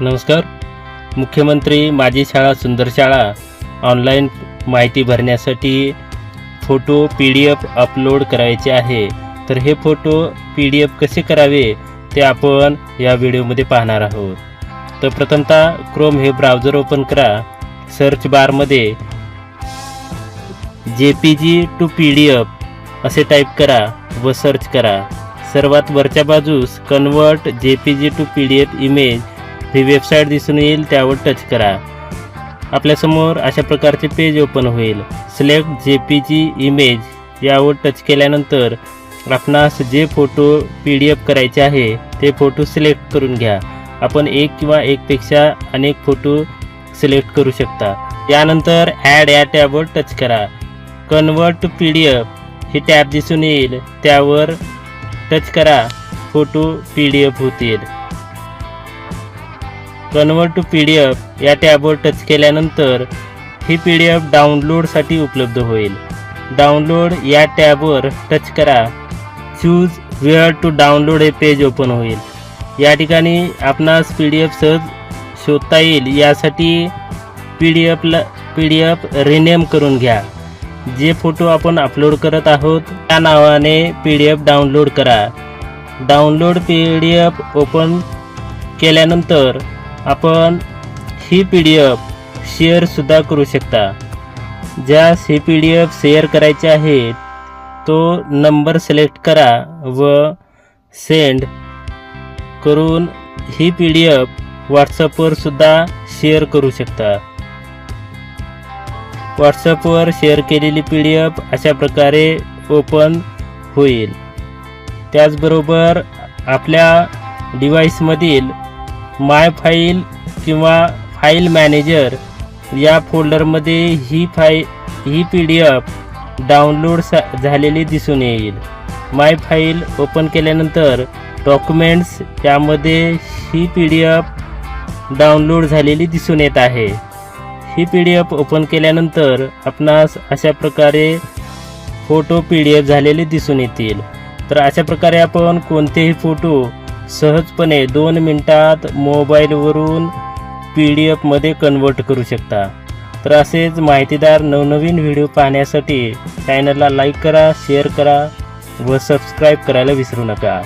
नमस्कार. मुख्यमंत्री माझी शाळा सुंदर शाळा ऑनलाईन माहिती भरण्यासाठी photo P D F upload करायचे आहे. तर हे फोटो पी डी एफ कसे करावे ते आपण या व्हिडिओमध्ये पाहणार आहोत. तर प्रथमतः क्रोम हे ब्राउझर ओपन करा. सर्च बारमध्ये J P G to P D F असे टाईप करा व सर्च करा. सर्वात वरच्या बाजूस convert J P G to P D F image he website दिसून येईल त्यावर टच करा. आपल्यासमोर अशा प्रकारचे पेज ओपन होईल. Select J P G image यावर टच केल्यानंतर आपणास जे फोटो पी डी एफ करायचे आहे ते फोटो सिलेक्ट करून घ्या. आपण एक किंवा एकपेक्षा अनेक फोटो सिलेक्ट करू शकता. यानंतर ॲड या टॅबवर टच करा. Convert to P D F he tab दिसून येईल त्यावर टच करा. फोटो पी डी एफ होतील. Convert to P D F या टॅबवर टच केल्यानंतर ही पी डी एफ डाउनलोडसाठी उपलब्ध होईल. डाउनलोड या टॅबवर टच करा. चूज वेअर टू डाउनलोड हे पेज ओपन होईल. या ठिकाणी आपणास पी डी एफ सहज शोधता येईल. यासाठी पी डी एफला पी डी एफ रिनेम करून घ्या. जे फोटो आपण अपलोड करत आहोत त्या नावाने पी डी एफ डाउनलोड करा. Download P D F open केल्यानंतर आपण ही पी डी एफ शेअरसुद्धा करू शकता. ज्यास ही पी डी एफ शेअर करायचे आहे तो नंबर सिलेक्ट करा व सेंड करून ही पी डी एफ व्हॉट्सअपवर सुद्धा शेअर करू शकता. व्हॉट्सअपवर शेअर केलेली पी डी एफ अशा प्रकारे ओपन होईल. त्याचबरोबर आपल्या डिव्हाइसमधील माय फाईल किंवा फाईल मॅनेजर या फोल्डरमध्ये ही फाई ही पी डी एफ डाउनलोड सा झालेली दिसून येईल. माय फाईल ओपन केल्यानंतर डॉक्युमेंट्स यामध्ये ही पी डी एफ डाउनलोड झालेली दिसून येत आहे. ही पी डी एफ ओपन केल्यानंतर आपणास अशा प्रकारे फोटो पी डी एफ झालेले दिसून येतील. तर अशा प्रकारे आपण कोणतेही फोटो सहजपणे दोन मिनटात मोबाईलवरून पी डी एफमध्ये कन्वर्ट करू शकता. तर असेच माहितीदार नवनवीन व्हिडिओ पाहण्यासाठी चॅनलला लाईक करा शेअर करा व सबस्क्राईब करायला विसरू नका.